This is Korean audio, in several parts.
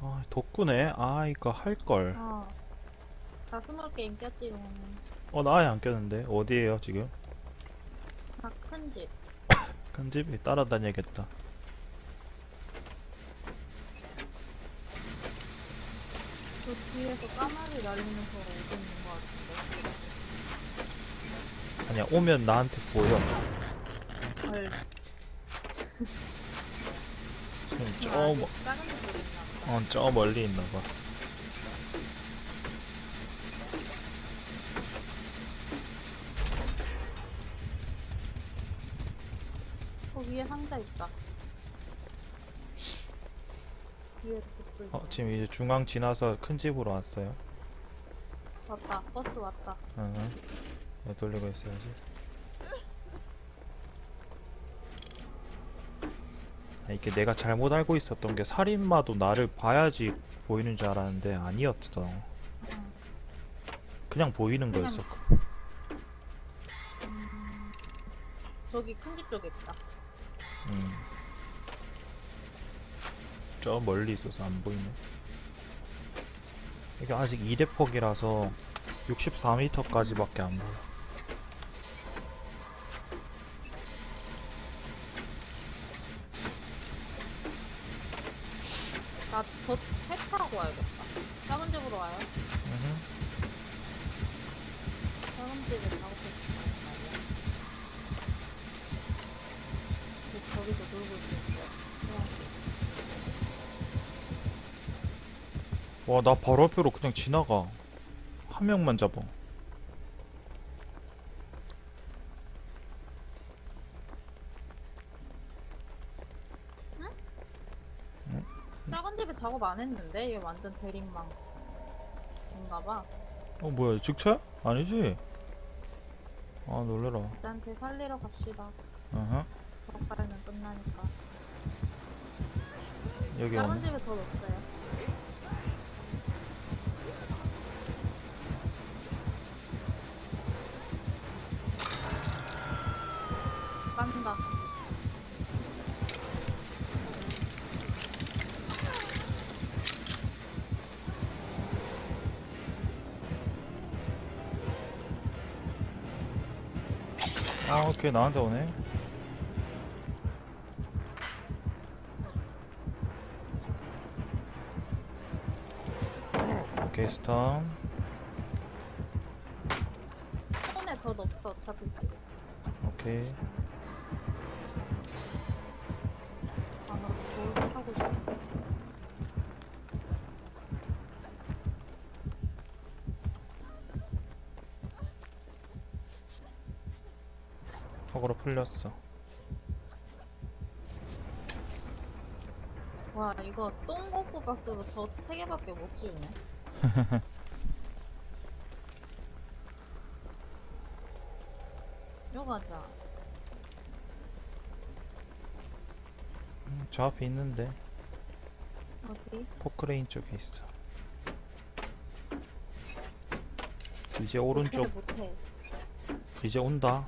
아, 덕구네. 아, 이거 할걸. 어. 다 스몰 게임 꼈지롱. 어, 나 아예 안 꼈는데. 어디에요, 지금? 다큰 집. 큰 집이 따라다녀야겠다. 그 뒤에서 까마귀 날리면서 오고 있는 것 같은데. 아니야, 오면 나한테 보여. 헐. 저, 보다. 어, 저 멀리 있나 봐. 어, 위에 상자 있다. 위에. 어, 지금 이제 중앙 지나서 큰 집으로 왔어요. 왔다. 버스 왔다. 응. 네, 돌리고 있어야지. 이게 내가 잘못 알고 있었던 게 살인마도 나를 봐야지 보이는 줄 알았는데 아니었어. 응. 그냥 보이는 그냥- 거였었고. 저기 큰 집 쪽에 있다. 음. 저 멀리 있어서 안 보이네. 이게 아직 2대 폭이라서 64m까지밖에 안 보여. 나더 해체하고 와야겠다. 작은 집으로 와요. 음흠. 작은 집에 작업했을 말이야. 근데 저기도 놀고 있는데. 와, 나 바로 앞으로 그냥 지나가. 한 명만 잡아. 집에 작업 안 했는데 얘 완전 대립망. 인가봐. 어, 뭐야, 직차? 아니지? 아, 놀래라. 일단 쟤 살리러 갑시다. 어허. 덕발은 끝나니까. 여기 오네. 집에 더 없어요. 아, 오케이, 나한테 오네. 오케이, 스톰. 손에 덧 없어 어차피 지금. 오케이. 방으로 돌 하고 싶어. 풀렸어. 와 이거 똥고구 박스로 더세 개밖에 못 지우네. 요 가자. 음, 저 앞에 있는데. 어디? 포크레인 쪽에 있어. 이제 오른쪽, 못해. 이제 온다.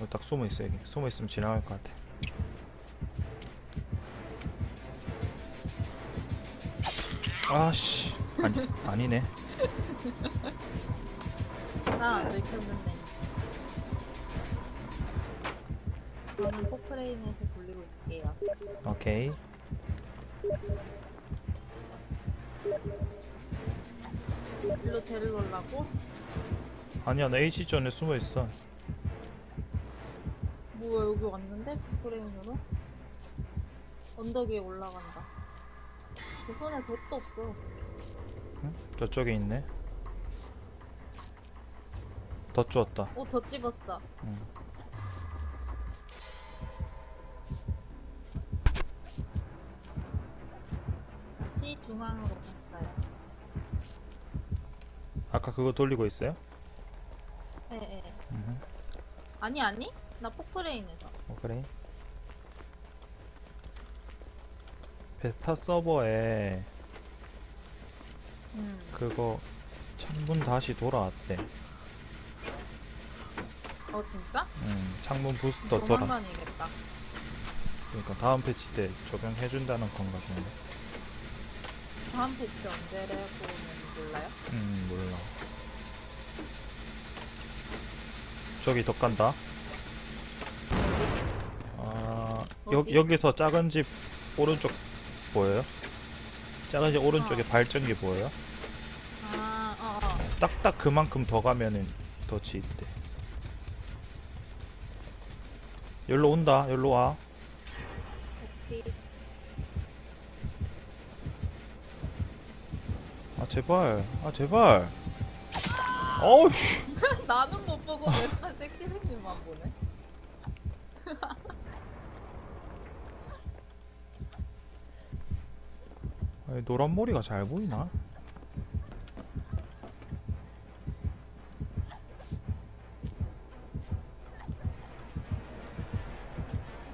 여기 딱 숨어 있어, 여기. 숨어 있으면 지나갈 것 같아. 아씨. 아니, 아니네. 난안 들켰는데. 저는 포크레인에서 돌리고 있을게요. 오케이. 일로 데리러 오려고? 아니야, 나 H 전에 숨어 있어. 뭐야 여기 왔는데? 포크레인으로? 언덕 위에 올라간다. 제 손에 돛도 없어. 응? 저쪽에 있네. 더 주웠다. 오, 더 집었어. 응. 시 중앙으로 갔어요. 아까 그거 돌리고 있어요? 예, 예. 음. 아니, 아니? 나 포크레인에서. 어, 그래. 베타 서버에 음. 그거 창문 다시 돌아왔대. 어, 진짜? 음, 창문 부스터 돌아. 조만간이겠다. 그러니까 다음 패치 때 적용해준다는 건가 본데. 다음 패치 언제라고는 몰라요? 음 몰라 저기 더 간다 여? 여기서 작은 집 오른쪽 보여요? 작은 집 오른쪽에 어. 발전기 보여요? 아, 어, 어. 딱딱 그만큼 더 가면은 덫이 있대 여기로 온다 여기로 와 오케이. 아 제발 아 제발 어우 씨. 나는 못 보고 맨날 섹시생님만 보네. 아니, 노란 머리가 잘 보이나?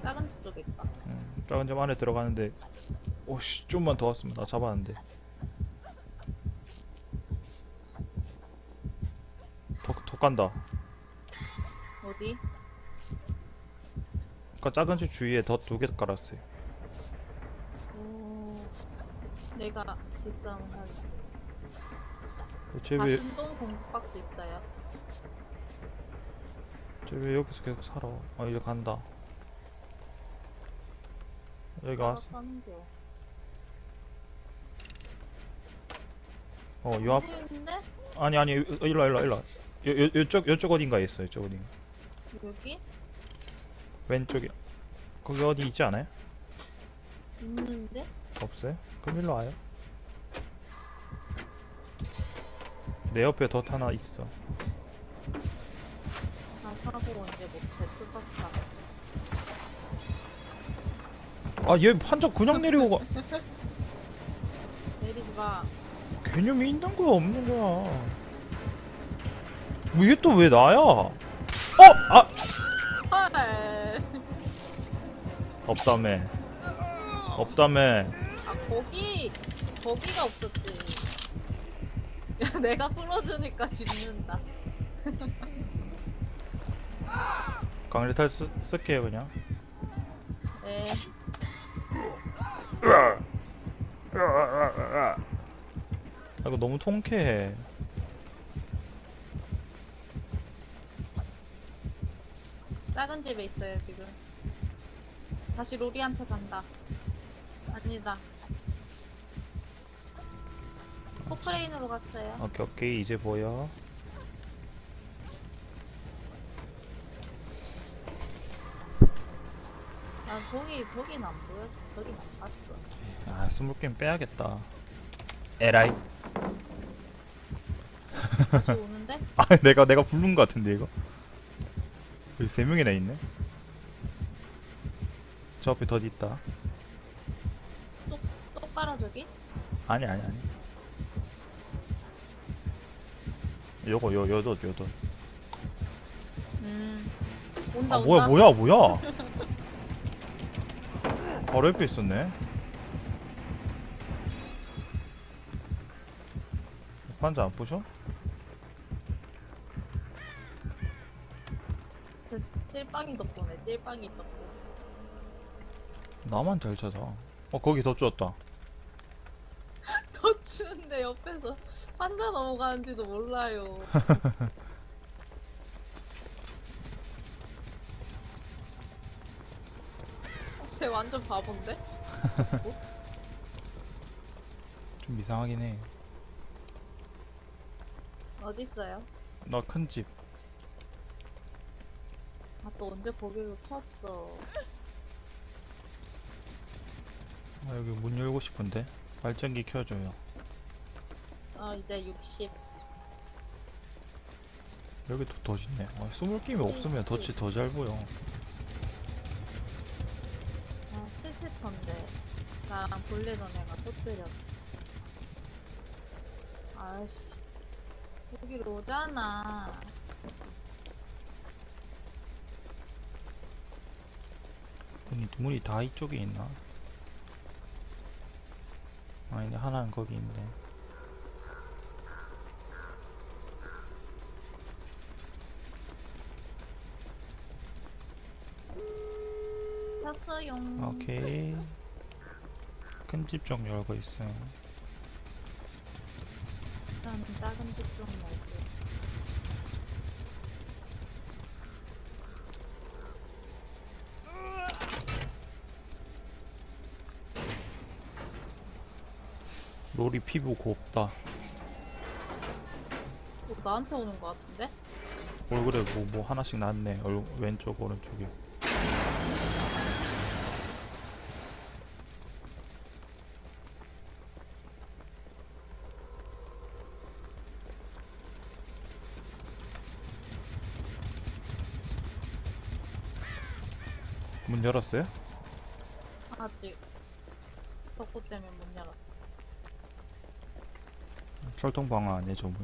작은 집 쪽에 있다. 음, 작은 집 안에 들어가는데 오씨 좀만 더 왔으면 나 잡았는데 더, 더 간다 어디? 아까 작은 집 주위에 더 두 개 깔았어요 오, 내가 뒷싸움 하기. 쟤왜 다순동 공박스 있어요. 쟤왜 여기서 계속 살아 아 이제 간다 여기 왔어 사는겨. 어요 앞 보이는데? 아니 아니 어, 일로 와, 일로 와, 일로 와. 요, 요, 요쪽 요쪽 어딘가에 있어 요쪽 어딘가 여기? 왼쪽에 거기 어디 있지 않아요? 있는데? 없어요? 그럼 일로 와요 내 옆에 덫 하나 있어 나 사고 언제 못해. 뚜벅사. 아얘 판적 그냥 내리고 가 내리지 마. 개념이 있는 거야 없는 거야 이게 또 왜 나야 어! 아! 헐. 없다며 없다며 아 거기 거기가 없었지. 야 내가 풀어주니까 죽는다. 강리탈 쓰, 쓸게요 그냥 네. 아 이거 너무 통쾌해 작은 집에 있어요 지금. 다시 로리한테 간다. 아니다. 포크레인으로 갔어요. 오케이 오케이 이제 보여 난 저기 저긴 안 보였어. 저긴 안 봤어. 아 스물 게임 빼야겠다 에라이 다시 오는데? 아 내가 내가 부른 거 같은데 이거 여기 세 명이나 있네 저 앞에 덧 있다 또 깔아 저기? 아니 아니 아니 요거 요 요덧 요덧 음. 온다 아 온다. 뭐야 뭐야 뭐야 바로 옆에 있었네 판자 안 부셔? 저 띨빵이 덕분에 띨빵이 덕분. 나만 잘 찾아 어 거기 더 쭈었다 더 추운데 옆에서 환자 넘어가는지도 몰라요. 쟤 완전 바본데? 좀 이상하긴 해 어딨어요? 나 큰 집 아 또 언제 거기로 쳤어. 아, 여기 문 열고 싶은데 발전기 켜줘요 아 이제 60. 여기 도더 있네 아, 스물 게임이 없으면 덫이 더 잘 보여 아 70%인데 나랑 돌리던 애가 또 때렸. 아이씨 여기로 오잖아. 문이 문이 다 이쪽에 있나? 아니네 하나는 거기 있네. 샀어용. 오케이. 큰집쪽 열고 있어요. 일단 작은 집좀 먹고. 롤이 피부 곱다. 뭐 나한테 오는 거 같은데? 얼굴에 뭐, 뭐 하나씩 났네. 얼, 왼쪽, 오른쪽에. 문 열었어요? 아직 덕구 때문에 못 열었어. 철통 방어 아니에요, 저 문?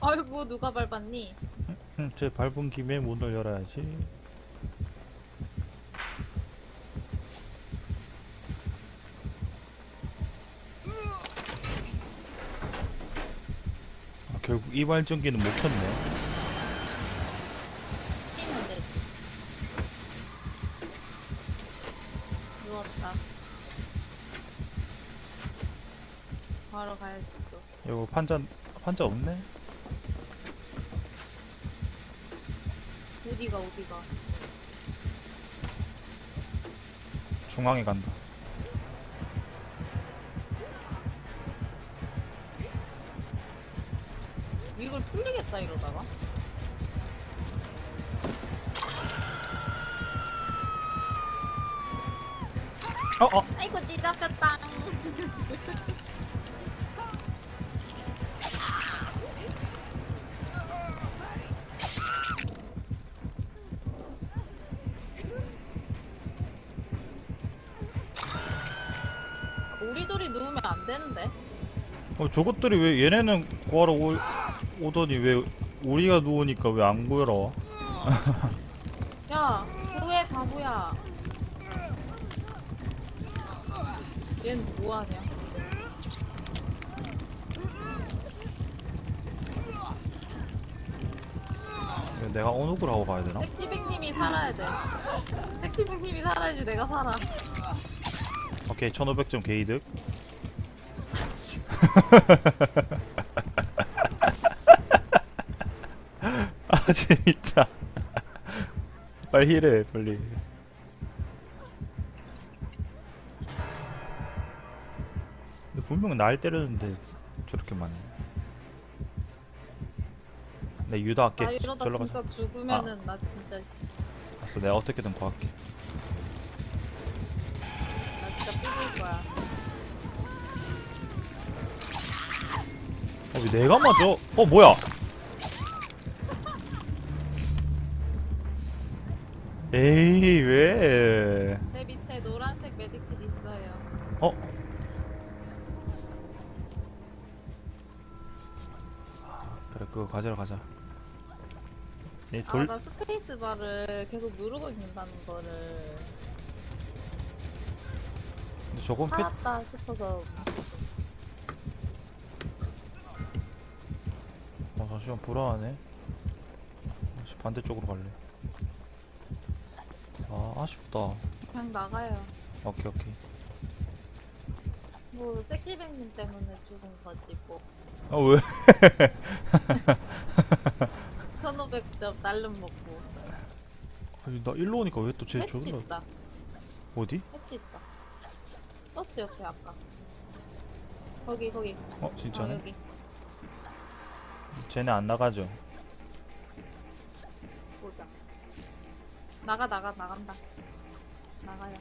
아이고 누가 밟았니? 응, 제 밟은 김에 문을 열어야지. 결국 이발전기는 못 켰네. 누웠다. 바로 가야지 또. 이거 판자 판자 없네? 어디가 어디가? 중앙에 간다. 풀리겠다 이러다가. 어, 어. 아이고 찢잡혔다. 우리들이 누우면 안 되는데. 어, 저것들이 왜 얘네는 구하러 오, 오더니 왜 우리가 누우니까 왜안 구하러? 야, 구해 바보야. 얘는 뭐하냐? 내가 언욱을 하고 가야 되나? 택시백님이 살아야 돼. 택시백님이 살아야지 내가 살아. 오케이 1500점 게이득. 아 재밌다. 빨리 힐해 빨리. 근데 분명 날 때렸는데 저렇게 많네. 내 유다 할게. 나 이러다 절로 가자. 진짜 죽으면은 나 진짜 씨, 알았어 내가 어떻게든 구할게. 나 진짜 삐질 거야. 어, 왜 내가 맞아? 어, 뭐야? 에이, 왜? 제 밑에 노란색 메디킷 있어요. 어? 그래, 그거 가져러 가자. 이 돌, 아, 나 스페이스 바를 계속 누르고 있는다는 거를 저건 패, 살았다 싶어서 어, 잠시만, 불안하네. 다시 반대쪽으로 갈래. 아, 아쉽다. 그냥 나가요. 오케이, 오케이. 뭐 섹시백님 때문에 죽은 거지 뭐. 아, 왜? 1500점 날름 먹고. 아니, 나 일로 오니까 왜 또 쟤 패치 저기로. 있다. 어디? 패치 있다. 버스 옆에 아까. 거기 거기. 어, 어, 진짜네? 여기. 쟤네 안 나가죠? 보자. 나가 나가 나간다. 나가요.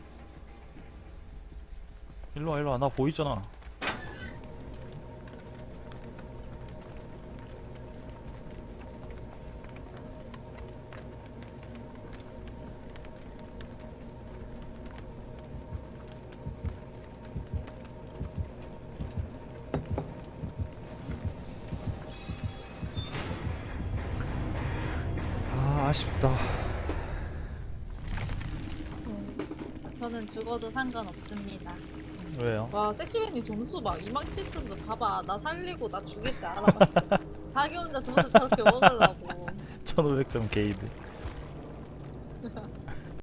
일로 와, 일로 와. 나 보이잖아. 아, 아쉽다. 저는 죽어도 상관없습니다. 왜요? 와 섹시맨님 점수 막 27점도 봐봐. 나 살리고 나 죽일 때 알아봐. 자기 혼자 점수 저렇게 먹으려고. 1500점 게이드.